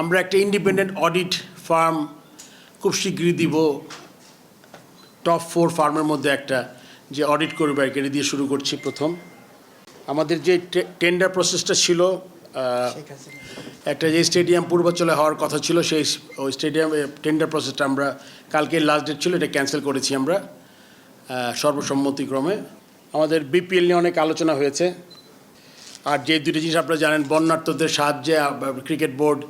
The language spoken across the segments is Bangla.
আমরা একটা ইন্ডিপেন্ডেন্ট অডিট ফার্ম খুব শীঘ্রই দিব। টপ ফোর ফার্মের মধ্যে একটা যে অডিট করবে আর দিয়ে শুরু করছি প্রথম। আমাদের যে টেন্ডার প্রসেসটা ছিল একটা যে স্টেডিয়াম পূর্বাচলে হওয়ার কথা ছিল সেই ওই স্টেডিয়াম টেন্ডার প্রসেসটা আমরা কালকে লাস্ট ডেট ছিল এটা ক্যান্সেল করেছি আমরা সর্বসম্মতিক্রমে। আমাদের বিপিএল নিয়ে অনেক আলোচনা হয়েছে। আর যে দুটি জিনিস আপনারা জানেন বন্যার্থদের সাহায্যে ক্রিকেট বোর্ড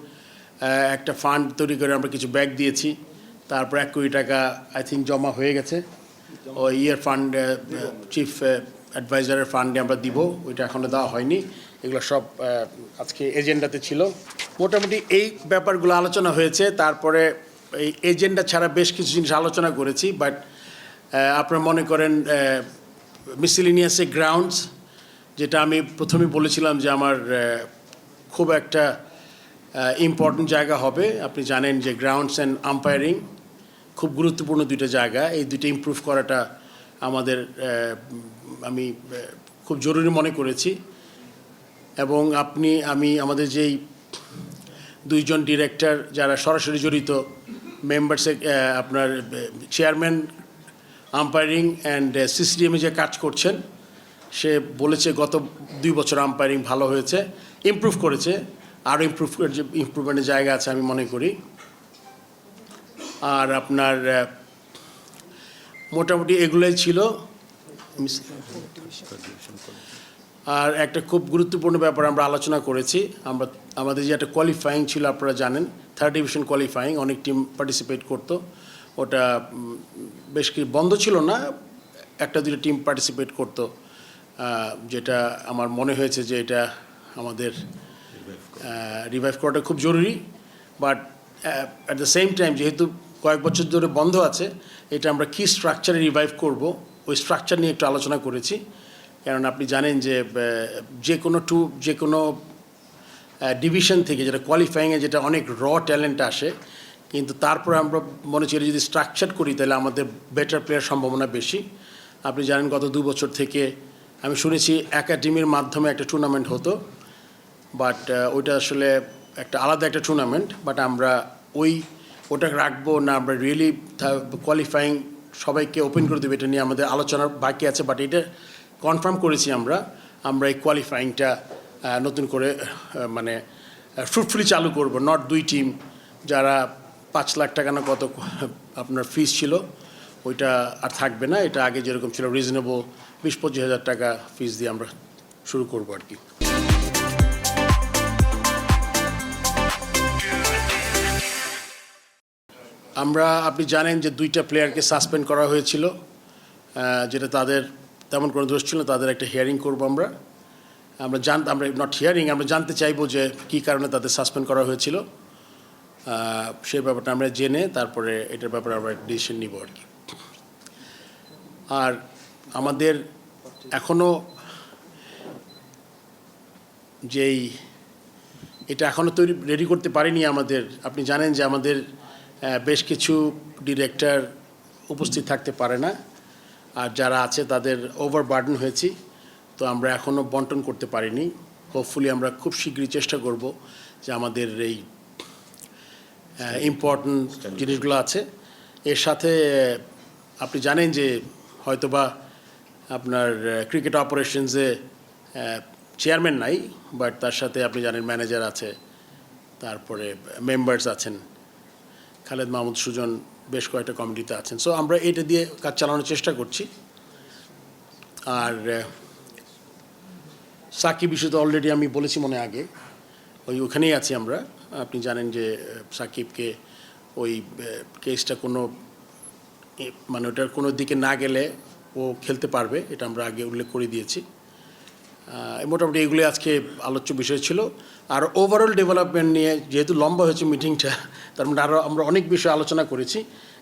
একটা ফান্ড তৈরি করে আমরা কিছু ব্যাগ দিয়েছি। তারপর এক কোটি টাকা আই থিঙ্ক জমা হয়ে গেছে। ওই ইয়ের ফান্ড চিফ অ্যাডভাইজারের ফান্ডে আমরা দিব। ওইটা এখনও দেওয়া হয়নি। এগুলো সব আজকে এজেন্ডাতে ছিল। মোটামুটি এই ব্যাপারগুলো আলোচনা হয়েছে। তারপরে এই এজেন্ডা ছাড়া বেশ কিছু জিনিস আলোচনা করেছি। বাট আপনারা মনে করেন মিসিলিনিয়াসে গ্রাউন্ডস যেটা আমি প্রথমে বলেছিলাম যে আমার খুব একটা ইম্পর্ট্যান্ট জায়গা হবে। আপনি জানেন যে গ্রাউন্ডস অ্যান্ড আম্পায়ারিং খুব গুরুত্বপূর্ণ দুইটা জায়গা। এই দুটো ইমপ্রুভ করাটা আমাদের আমি খুব জরুরি মনে করেছি। এবং আপনি, আমি, আমাদের যেই দুইজন ডিরেক্টর যারা সরাসরি জড়িত মেম্বার্সে আপনার চেয়ারম্যান আম্পায়ারিং অ্যান্ড সিসিডিএমে যে কাজ করছেন, সে বলেছে গত দুই বছর আম্পায়ারিং ভালো হয়েছে ইমপ্রুভ করেছে। আরও ইমপ্রুভ ইমপ্রুভমেন্টের জায়গা আছে আমি মনে করি। আর আপনার মোটামুটি এগুলোই ছিল। আর একটা খুব গুরুত্বপূর্ণ ব্যাপার আমরা আলোচনা করেছি। আমরা, আমাদের যে একটা কোয়ালিফাইং ছিল আপনারা জানেন থার্ড ডিভিশন কোয়ালিফাইং অনেক টিম পার্টিসিপেট করতো। ওটা বেশ কি, বন্ধ ছিল না, একটা দুটো টিম পার্টিসিপেট করতো। যেটা আমার মনে হয়েছে যে এটা আমাদের রিভাইভ করাটা খুব জরুরি but at the same time যেহেতু কয়েক বছর ধরে বন্ধ আছে, এটা আমরা কী স্ট্রাকচারে রিভাইভ করব। ওই স্ট্রাকচার নিয়ে একটু আলোচনা করেছি। কারণ আপনি জানেন যে যে কোনো টু যে কোনো ডিভিশন থেকে যেটা কোয়ালিফাইংয়ে যেটা অনেক র ট্যালেন্ট আসে, কিন্তু তারপরে আমরা মনে করি যদি স্ট্রাকচার করি, তাহলে আমাদের বেটার প্লেয়ার সম্ভাবনা বেশি। আপনি জানেন গত দু বছর থেকে আমি শুনেছি একাডেমির মাধ্যমে একটা টুর্নামেন্ট হতো। বাট ওইটা আসলে একটা আলাদা একটা টুর্নামেন্ট বাট আমরা ওই ওটা রাখব না, আমরা রিয়েলি কোয়ালিফাইং সবাইকে ওপেন করে দেবো এটা নিয়ে আমাদের আলোচনার বাকি আছে বাট এটা কনফার্ম করেছি আমরা আমরা এই কোয়ালিফাইংটা নতুন করে মানে ফ্রুটফুলি চালু করব। নট দুই টিম যারা পাঁচ লাখ টাকা না কত আপনার ফিস ছিল, ওইটা আর থাকবে না। এটা আগে যেরকম ছিল রিজনেবল বিশ পঁচিশ হাজার টাকা ফিস দিয়ে আমরা শুরু করব আর কি। আমরা, আপনি জানেন যে দুইটা প্লেয়ারকে সাসপেন্ড করা হয়েছিল যেটা তাদের তেমন কোনো দোষ ছিল তাদের একটা হিয়ারিং করব আমরা। আমরা জান, আমরা নট হিয়ারিং আমরা জানতে চাইব যে কী কারণে তাদের সাসপেন্ড করা হয়েছিল। সেই ব্যাপারটা আমরা জেনে তারপরে এটার ব্যাপারে আমরা ডিসিশন নিব আর কি। আর আমাদের এখনও যেই, এটা এখনও তৈরি রেডি করতে পারিনি আমাদের। আপনি জানেন যে আমাদের বেশ কিছু ডিরেক্টর উপস্থিত থাকতে পারে না। আর যারা আছে, তাদের ওভার বার্ডেন হয়েছি। তো আমরা এখনও বন্টন করতে পারিনি। হোপফুলি আমরা খুব শীঘ্রই চেষ্টা করব যে আমাদের এই ইম্পর্টেন্ট জিনিসগুলো আছে। এর সাথে, আপনি জানেন যে হয়তোবা আপনার ক্রিকেট অপারেশনসে চেয়ারম্যান নাই বাট তার সাথে আপনি জানেন ম্যানেজার আছে, তারপরে মেম্বার্স আছেন। খালেদ মাহমুদ সুজন বেশ কয়েকটা কমিটিতে আছেন। সো আমরা এটা দিয়ে কাজ চালানোর চেষ্টা করছি। আর সাকিব ইস্যু তো অলরেডি আমি বলেছি মনে আগে, ওই ওখানেই আছি আমরা। আপনি জানেন যে সাকিবকে ওই কেসটা কোনো মানে ওটার কোনো দিকে না গেলে ও খেলতে পারবে, এটা আমরা আগে উল্লেখ করে দিয়েছি। মোটামুটি এগুলি আজকে আলোচ্য বিষয় ছিল। আর ওভারঅল ডেভেলপমেন্ট নিয়ে যেহেতু লম্বা হয়েছে মিটিংটা তার মানে আরও আমরা অনেক বিষয় আলোচনা করেছি।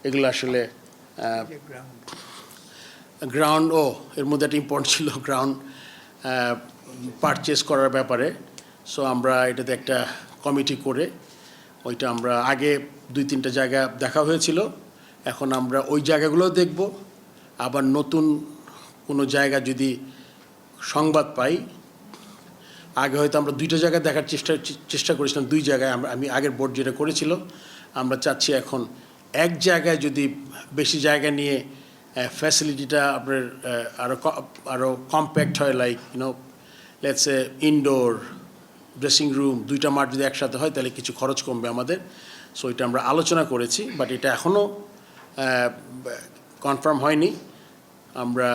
এগুলো আসলে গ্রাউন্ড ও, এর মধ্যে একটা ইম্পর্টেন্ট ছিল গ্রাউন্ড পারচেস করার ব্যাপারে। সো আমরা এটাতে একটা কমিটি করে, ওইটা আমরা আগে দুই তিনটা জায়গা দেখা হয়েছিল। এখন আমরা ওই জায়গাগুলোও দেখব। আবার নতুন কোনো জায়গা যদি সংবাদ পাই। আগে হয়তো আমরা দুইটা জায়গায় দেখার চেষ্টা চেষ্টা করেছিলাম, দুই জায়গায় আমরা, আমি আগের বোর্ড যেটা করেছিল, আমরা চাচ্ছি এখন এক জায়গায় যদি বেশি জায়গা নিয়ে ফ্যাসিলিটিটা আপনার আরও আরও কম্প্যাক্ট হয় like you know let's a indoor dressing room দুইটা মাঠ যদি একসাথে হয়, তাহলে কিছু খরচ কমবে আমাদের। সো এটা আমরা আলোচনা করেছি বাট এটা এখনও কনফার্ম হয়নি। আমরা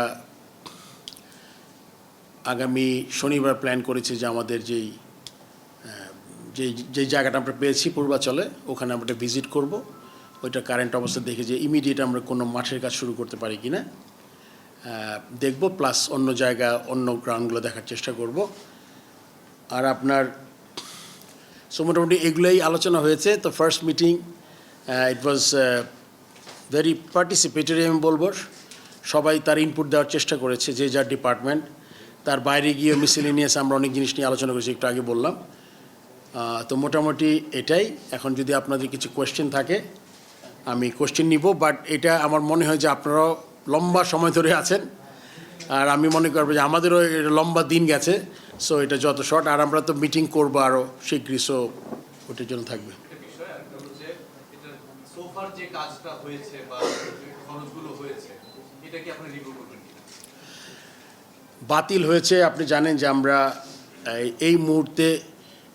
আগামী শনিবার প্ল্যান করেছি যে আমাদের যেই যে যেই জায়গাটা আমরা পেয়েছি পূর্বাচলে, ওখানে আমরা ভিজিট করব। ওইটা কারেন্ট অবস্থা দেখে যে ইমিডিয়েট আমরা কোনো মাঠের কাজ শুরু করতে পারি কি না দেখব প্লাস অন্য জায়গা, অন্য গ্রাউন্ডগুলো দেখার চেষ্টা করব। আর আপনার সো মোটামুটি এগুলোই আলোচনা হয়েছে। তো first meeting it was very participatory আমি বলব। সবাই তার ইনপুট দেওয়ার চেষ্টা করেছে, যে যার ডিপার্টমেন্ট তার বাইরে গিয়ে মিসেলিনিয়াস আমরা অনেক জিনিস নিয়ে আলোচনা করেছি, একটু আগে বললাম। তো মোটামুটি এটাই। এখন যদি আপনাদের কিছু কোয়েশ্চেন থাকে, আমি কোয়েশ্চেন নিব বাট এটা আমার মনে হয় যে আপনারাও লম্বা সময় ধরে আছেন। আর আমি মনে করব যে আমাদেরও এটা লম্বা দিন গেছে সো এটা যত শর্ট আর আমরা তো মিটিং করব আরও শীঘ্রই সো ওটার জন্য থাকবে। যে কাজটা হয়েছে বা খরচগুলো হয়েছে, এটা কি আপনি রিভিউ বাতিল হয়েছে। আপনি জানেন যে আমরা, এই- মুহূর্তে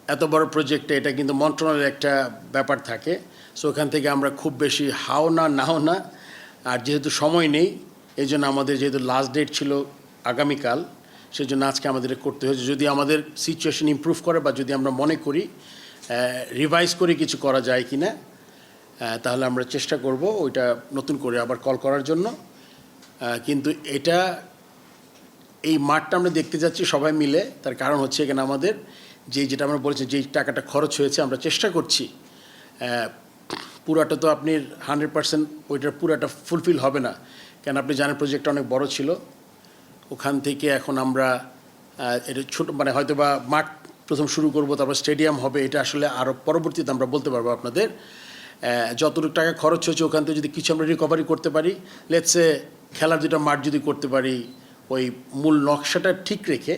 এত বড় প্রজেক্টে এটা কিন্তু মন্ত্রণালয়ের একটা ব্যাপার থাকে। সো ওখান থেকে আমরা খুব বেশি হাও না, নাও না। আর যেহেতু সময় নেই, এই জন্য আমাদের যেহেতু লাস্ট ডেট ছিল আগামীকাল সেই জন্য আজকে আমাদের করতে হয়েছে। যদি আমাদের সিচুয়েশন ইমপ্রুভ করে বা যদি আমরা মনে করি রিভাইজ করে কিছু করা যায় কি না তাহলে আমরা চেষ্টা করব ওইটা নতুন করে আবার কল করার জন্য। কিন্তু এটা এই মাঠটা আমরা দেখতে যাচ্ছি সবাই মিলে। তার কারণ হচ্ছে এখানে আমাদের যে, যেটা আমরা বলেছি যেই টাকাটা খরচ হয়েছে, আমরা চেষ্টা করছি। পুরাটা তো আপনি হান্ড্রেড পার্সেন্ট ওইটার পুরাটা ফুলফিল হবে না। কেন আপনি জানেন প্রজেক্টটা অনেক বড় ছিল। ওখান থেকে এখন আমরা এটা ছোট মানে হয়তো বা মাঠ প্রথম শুরু করব, তারপর স্টেডিয়াম হবে, এটা আসলে আরও পরবর্তীতে আমরা বলতে পারব আপনাদের। যতটুকু টাকা খরচ হয়েছে ওখান থেকে যদি কিছু আমরা রিকভারি করতে পারি লেটসে খেলার দুটো মাঠ যদি করতে পারি ওই মূল নকশাটা ঠিক রেখে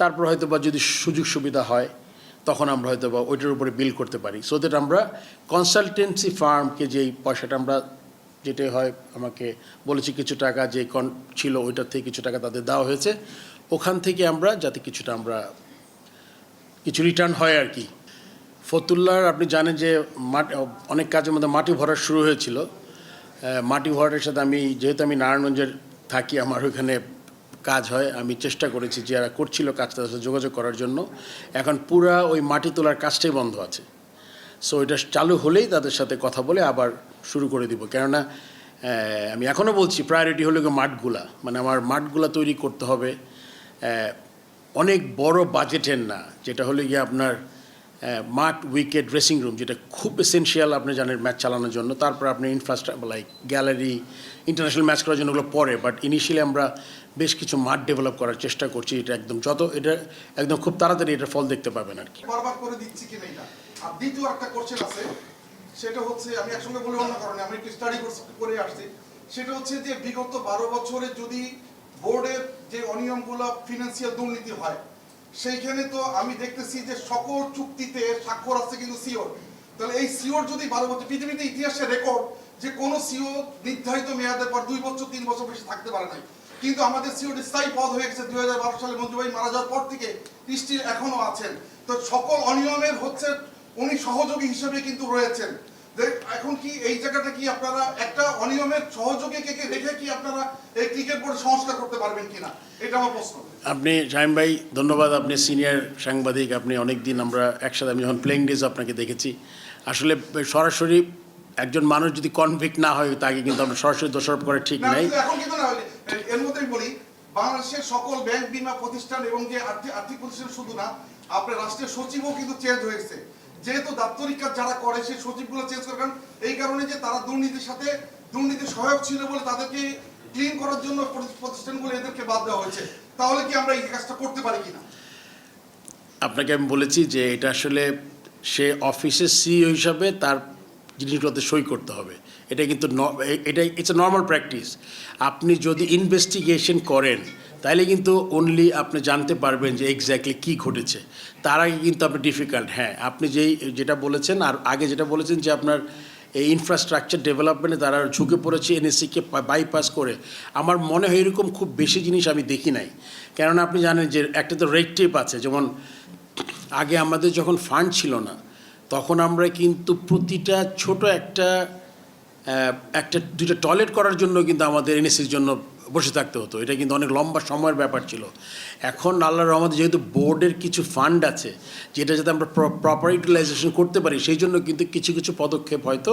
তারপর হয়তো বা যদি সুযোগ সুবিধা হয়, তখন আমরা হয়তো বা ওইটার উপরে বিল করতে পারি। সো দ্যাট আমরা কনসালটেন্সি ফার্মকে যেই পয়সাটা আমরা যেটাই হয় আমাকে বলেছি কিছু টাকা যে কন ছিল ওইটার থেকে কিছু টাকা তাদের দেওয়া হয়েছে, ওখান থেকে আমরা যাতে কিছুটা আমরা কিছু রিটার্ন হয় আর কি। ফতুল্লার আপনি জানেন যে মাটি অনেক কাজের মধ্যে মাটি ভরা শুরু হয়েছিল। মাটি ভরাটের সাথে আমি, যেহেতু আমি নারায়ণগঞ্জের থাকি, আমার ওখানে কাজ হয়, আমি চেষ্টা করেছি যারা করছিল কাজ তাদের সাথে যোগাযোগ করার জন্য। এখন পুরা ওই মাটি তোলার কাজটাই বন্ধ আছে। সো এটা চালু হলেই তাদের সাথে কথা বলে আবার শুরু করে দিব। কেননা আমি এখনও বলছি প্রায়োরিটি হলো গিয়ে মাঠগুলা। মানে আমার মাঠগুলা তৈরি করতে হবে। অনেক বড় বাজেটের না, যেটা হলো গিয়ে আপনার মাঠ উইকেট ড্রেসিং রুম যেটা খুব এসেনশিয়াল আপনি জানেন ম্যাচ চালানোর জন্য। তারপর আপনি infrastructure like gallery international match করার জন্য ওগুলো পরে বাট ইনিশিয়ালি আমরা বেশ কিছু মাঠ ডেভেলপ করার চেষ্টা করছি, এটা একদম যত, এটা একদম খুব তাড়াতাড়ি এটার ফল দেখতে পাবেন আর কি। এটা আর দ্বিতীয় একটা আছে, সেটা হচ্ছে, আমি একসঙ্গে অন্য কারণে, আমি একটু স্টাডি করে আসছি। সেটা হচ্ছে যে বিগত বারো বছরে যদি বোর্ডের যে অনিয়মগুলো ফিনান্সিয়াল দুর্নীতি হয় সেইখানে তো আমি দেখতেছি যে সকল চুক্তিতে স্বাক্ষর আছে কিন্তু সিওর। তাহলে এই সিওর যদি বারো বছর পৃথিবীতে ইতিহাসে রেকর্ড যে কোনো সিও নির্ধারিত মেয়াদের পর দুই বছর, তিন বছর বেশি থাকতে পারে নাই। কিন্তু আমাদের সিওর স্থায়ী পদ হয়ে গেছে দুই হাজার বারো সালে মঞ্জুভাই মারা যাওয়ার পর থেকে স্টিল এখনও আছেন। তো সকল অনিয়মের হচ্ছে উনি সহযোগী হিসেবে কিন্তু রয়েছেন। এখন কি এই জায়গাটা কি আপনারা একটা অনিয়মের সহযোগীকে কে রেখে কি আপনারা এই ক্রিকেট বোর্ড সংস্কার করতে পারবেন কিনা? এটা আমার প্রশ্ন। আপনি শাহিম ভাই ধন্যবাদ। আপনি সিনিয়র সাংবাদিক আপনি অনেক দিন আমরা একসাথে আমি যখন প্লেইং ডেজ আপনাকে দেখেছি। আসলে সরাসরি একজন মানুষ যদি কনভিক্ট না হয় তাকে কিন্তু আমরা সরাসরি দোষারোপ করা ঠিক নাই। এখন কিন্তু না এর মধ্যেই বলি বাংলাদেশের সকল ব্যাংক বিমা প্রতিষ্ঠান এবং যে আর্থিক আর্থিক প্রতিষ্ঠান শুধু না আপনার রাষ্ট্রের সচিবও কিন্তু চেঞ্জ হয়েছে। যেহেতু দাপ্তরিক কাজ যারা করে, সেই সচিবগুলো চেঞ্জ করে। কারণ এই কারণে যে তারা দুর্নীতির সাথে দুর্নীতি সহায়ক ছিল বলে তাদেরকে ক্লিন করার জন্য প্রতিষ্ঠানগুলো এদেরকে বাদ দেওয়া হয়েছে। তাহলে কি আমরা এই কাজটা করতে পারি কিনা? আপনাকে আমি বলেছি যে এটা আসলে সে অফিসের সিইও হিসাবে তার জিনিসগুলোতে সই করতে হবে। এটা কিন্তু এটা ইটস এ নর্মাল প্র্যাকটিস আপনি যদি ইনভেস্টিগেশন করেন তাইলে কিন্তু অনলি আপনি জানতে পারবেন যে এক্স্যাক্টলি কী ঘটেছে। তার আগে কিন্তু আপনি ডিফিকাল্ট হ্যাঁ আপনি যেই, যেটা বলেছেন আর আগে যেটা বলেছেন যে আপনার এই ইনফ্রাস্ট্রাকচার ডেভেলপমেন্টে তারা ঝুঁকে পড়েছে এনএসসিকে বাইপাস করে। আমার মনে হয় এরকম খুব বেশি জিনিস আমি দেখি নাই। কেননা আপনি জানেন যে একটা তো রেড টেপ আছে, যেমন আগে আমাদের যখন ফান্ড ছিল না, তখন আমরা কিন্তু প্রতিটা ছোট একটা একটা দুইটা টয়লেট করার জন্য কিন্তু আমাদের এনএসসির জন্য বসে থাকতে হতো। এটা কিন্তু অনেক লম্বা সময়ের ব্যাপার ছিল। এখন আল্লাহ রহমতে যেহেতু বোর্ডের কিছু ফান্ড আছে, যেটা যাতে আমরা প্রপার ইউটিলাইজেশন করতে পারি, সেই জন্য কিন্তু কিছু কিছু পদক্ষেপ হয়তো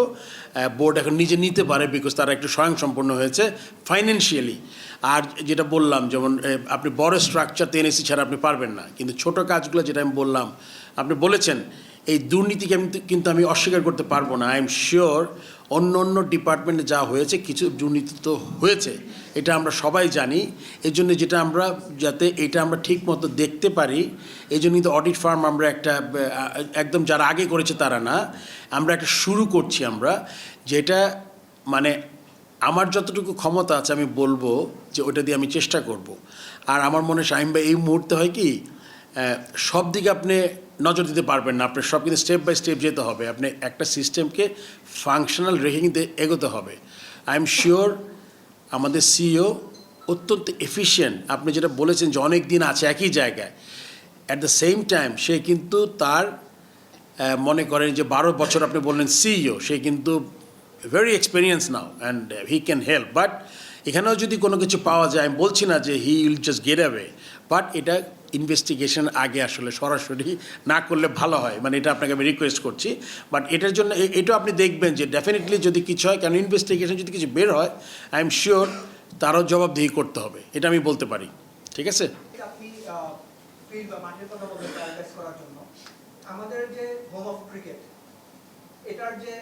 বোর্ড এখন নিজে নিতে পারে বিকজ তারা একটু স্বয়ংসম্পন্ন হয়েছে ফাইন্যান্সিয়ালি আর যেটা বললাম, যেমন আপনি বড় স্ট্রাকচার এনএসসি ছাড়া আপনি পারবেন না। কিন্তু ছোট কাজগুলো যেটা আমি বললাম, আপনি বলেছেন, এই দুর্নীতিকে আমি কিন্তু আমি অস্বীকার করতে পারব না। আই এম শিওর অন্য অন্য ডিপার্টমেন্টে যা হয়েছে, কিছু দুর্নীতি তো হয়েছে, এটা আমরা সবাই জানি। এই জন্য যেটা আমরা, যাতে এটা আমরা ঠিক মতো দেখতে পারি এই জন্যই তো অডিট ফার্ম আমরা একটা একদম যারা আগে করেছে তারা না, আমরা একটা শুরু করছি আমরা, যেটা মানে আমার যতটুকু ক্ষমতা আছে আমি বলব যে ওটা দিয়ে আমি চেষ্টা করব। আর আমার মনে হয় শাহিম ভাই, এই মুহূর্তে হয় কি সব দিকে আপনি নজর দিতে পারবেন না। আপনার সব কিন্তু স্টেপ বাই স্টেপ যেতে হবে। আপনি একটা সিস্টেমকে ফাংশনাল রেখে কিন্তু এগোতে হবে। আই এম শিওর আমাদের সিইও অত্যন্ত এফিশিয়েন্ট আপনি যেটা বলেছেন যে অনেক দিন আছে একই জায়গায়। অ্যাট দ্য সেম টাইম সে কিন্তু তার মনে করেন যে বারো বছর আপনি বললেন সিইও সে কিন্তু very experience now and he can help but এখানেও যদি কোনো কিছু পাওয়া যায়, আমি বলছি না যে he will just get away but এটা ইনভেস্টিগেশন আগে আসলে সরাসরি না করলে ভালো হয় মানে এটা আপনাকে আমি রিকোয়েস্ট করছি। বাট এটার জন্য এটাও আপনি দেখবেন যে ডেফিনেটলি যদি কিছু হয়, কারণ ইনভেস্টিগেশন যদি কিছু বের হয় আই এম শিওর তারও জবাবদিহি করতে হবে। এটা আমি বলতে পারি। ঠিক আছে? আমাদের যে হোম অফ ক্রিকেট এটার যে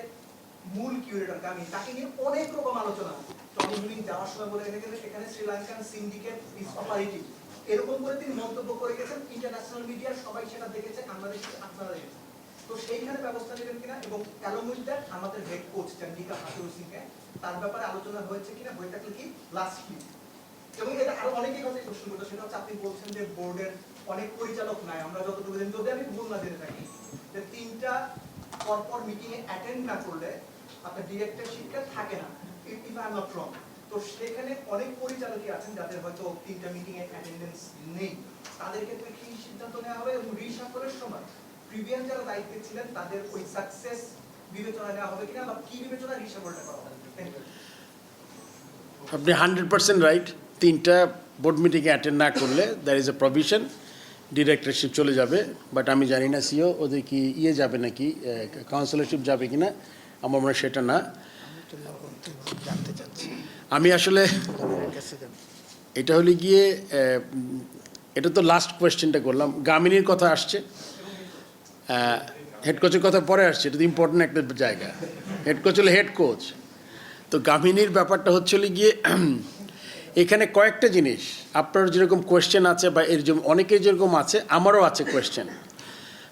মূল কিউরেটর তাকে নিয়ে অনেক রকম আলোচনা টমি যাওয়ার সময় বলে এখানে শ্রীলঙ্কান সিন্ডিকেট ইজ অপারেটিভ এরকম করে তিনি মন্তব্য করে গেছেন ইন্টারন্যাশনাল মিডিয়া সবাই সেটা দেখেছে আমরা দেখেছি আপনারা দেখেছেন। তো সেইখানে ব্যবস্থা নেবেন কিনা এবং অ্যালং দ্যাট আমাদের হেড কোচ চন্ডিকা হাতুর সিংকে, তার ব্যাপারে আলোচনা হয়েছে কিনা বইটা কি লাস্ট উইক এবং এটা আরও অনেকেই কথা প্রশ্ন করতো সেটা হচ্ছে আপনি বলছেন যে বোর্ডের অনেক পরিচালক নাই, আমরা যতটুকু জানি, যদি আমি ভুল না জেনে থাকি, যে তিনটা পরপর মিটিং এ অ্যাটেন্ড না করলে আপনার ডিরেক্টরশিপটা থাকে না। If I am not wrong তো সেখানে অনেক পরিচালকই আছেন যাদের হয়তো তিনটা মিটিং এ অ্যাটেন্ডেন্স নেই। তাদের ক্ষেত্রে কি সিদ্ধান্ত নেওয়া হবে? এবং রিসাফলের সময় প্রিভিয়াস যারা দায়িত্বে ছিলেন তাদের ওই সাকসেস বিবেচনা নেওয়া হবে কিনা বা কি বিবেচনা রিসাফলটা করা হবে? আপনি হান্ড্রেড পার্সেন্ট রাইট। তিনটা বোর্ড মিটিংয়ে অ্যাটেন্ড না করলে there is a provision directorship চলে যাবে বাট আমি জানি না সিও ওদের কি ইয়ে যাবে নাকি কাউন্সিলরশিপ যাবে কি না আমার মনে হয় সেটা না। আমি আসলে এটা হলে গিয়ে এটা তো লাস্ট কোয়েশ্চেনটা করলাম। গামিনীর কথা আসছে। হেড কোচের কথা পরে আসছে। এটা তো ইম্পর্টেন্ট একটা জায়গা। হেড কোচ হলে হেড কোচ তো গামিনীর ব্যাপারটা হচ্ছে গিয়ে, এখানে কয়েকটা জিনিস। আপনার যেরকম কোয়েশ্চেন আছে বা এর অনেকের যেরকম আছে, আমারও আছে কোয়েশ্চেন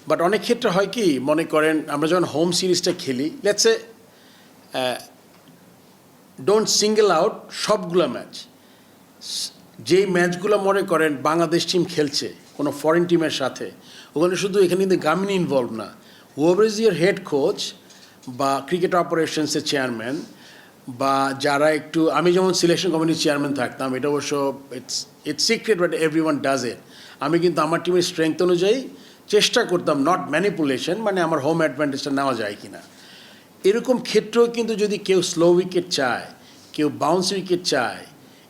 বাট অনেক ক্ষেত্রে হয় কি, মনে করেন আমরা যখন হোম সিরিজটা খেলি let's say don't single out সবগুলো ম্যাচ যেই ম্যাচগুলো মনে করেন বাংলাদেশ টিম খেলছে, কোনো ফরেন টিমের সাথে, ওখানে শুধু এখানে কিন্তু গামিনী ইনভলভ না। Over is year head coach বা ক্রিকেট অপারেশনসের চেয়ারম্যান বা যারা একটু, আমি যেমন সিলেকশন কমিটির চেয়ারম্যান থাকতাম, এটা অবশ্য it's it's secret but everyone does it আমি কিন্তু আমার টিমের স্ট্রেংথ অনুযায়ী চেষ্টা করতাম নট ম্যানিপুলেশন মানে আমার হোম অ্যাডভান্টেজটা নেওয়া যায় কিনা। এরকম ক্ষেত্রেও কিন্তু যদি কেউ স্লো উইকেট চায়, কেউ বাউন্স উইকেট চায়,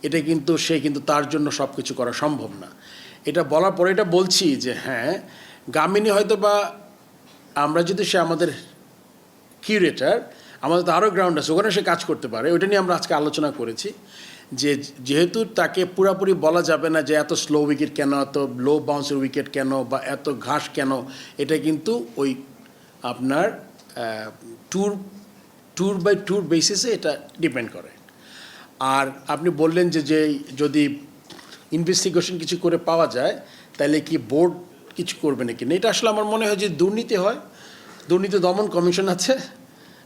এটা কিন্তু সে কিন্তু তার জন্য সব কিছু করা সম্ভব না। এটা বলার পরে এটা বলছি যে হ্যাঁ গামিনী হয়তো বা আমরা যদি সে আমাদের কিউরেটার আমাদের তো আরও গ্রাউন্ড আছে, ওখানে সে কাজ করতে পারে। ওইটা নিয়ে আমরা আজকে আলোচনা করেছি যে, যেহেতু তাকে পুরাপুরি বলা যাবে না যে, এত স্লো উইকেট কেন, এত লো বাউন্সের উইকেট কেন বা এত ঘাস কেন, এটা কিন্তু ওই আপনার ট্যুর ট্যুর বাই ট্যুর বেসিসে এটা ডিপেন্ড করে। আর আপনি বললেন যে যে যদি ইনভেস্টিগেশন কিছু করে পাওয়া যায়, তাহলে কি বোর্ড কিছু করবে নাকি? না, এটা আসলে আমার মনে হয় যে দুর্নীতি হয়। দুর্নীতি দমন কমিশন আছে।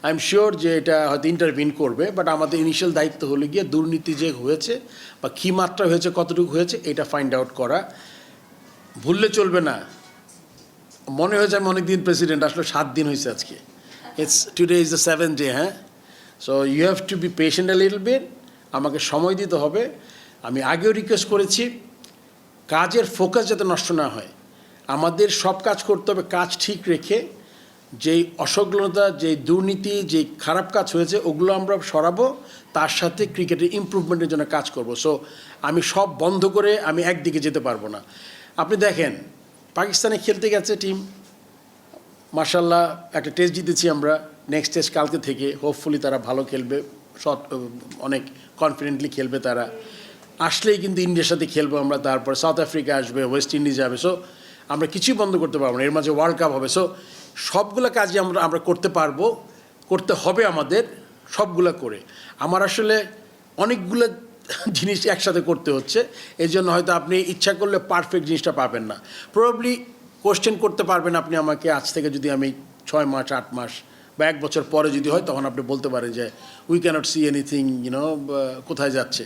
আই এম শিওর যে এটা হয়তো ইন্টারভিন করবে বাট আমাদের ইনিশিয়াল দায়িত্ব হলো গিয়ে দুর্নীতি যে হয়েছে বা কী মাত্রা হয়েছে, কতটুকু হয়েছে, এটা ফাইন্ড আউট করা। ভুললে চলবে না। মনে হয়েছে আমি অনেকদিন প্রেসিডেন্ট আসলে সাত দিন হয়েছে আজকে। It's today is the seven day হ্যাঁ so you have to be patient a little bit আমাকে সময় দিতে হবে। আমি আগেও রিকোয়েস্ট করেছি, কাজের ফোকাস যাতে নষ্ট না হয়। আমাদের সব কাজ করতে হবে, কাজ ঠিক রেখে। যেই অসংলতা যেই দুর্নীতি, যেই খারাপ কাজ হয়েছে, ওগুলো আমরা সরাবো। তার সাথে ক্রিকেটের ইম্প্রুভমেন্টের জন্য কাজ করব। সো আমি সব বন্ধ করে আমি একদিকে যেতে পারব না। আপনি দেখেন, পাকিস্তানে খেলতে গেছে টিম মার্শাল্লাহ একটা টেস্ট জিতেছি আমরা। নেক্সট টেস্ট কালকে থেকে হোপফুলি তারা ভালো খেলবে, সৎ অনেক কনফিডেন্টলি খেলবে তারা। আসলেই কিন্তু ইন্ডিয়ার সাথে খেলব আমরা, তারপর সাউথ আফ্রিকা আসবে ওয়েস্ট ইন্ডিজ যাবে সো আমরা কিছুই বন্ধ করতে পারব না, এর মাঝে ওয়ার্ল্ড কাপ হবে সো সবগুলো কাজই আমরা আমরা করতে পারব, করতে হবে আমাদের, সবগুলো করে। আমার আসলে অনেকগুলো জিনিস একসাথে করতে হচ্ছে এই জন্য হয়তো আপনি ইচ্ছা করলে পারফেক্ট জিনিসটা পাবেন না। প্রবাবলি কোশ্চেন করতে পারবেন আপনি আমাকে আজ থেকে যদি আমি ছয় মাস, আট মাস বা এক বছর পরে যদি হয়, তখন আপনি বলতে পারেন যে we can't see anything you know কোথায় যাচ্ছে?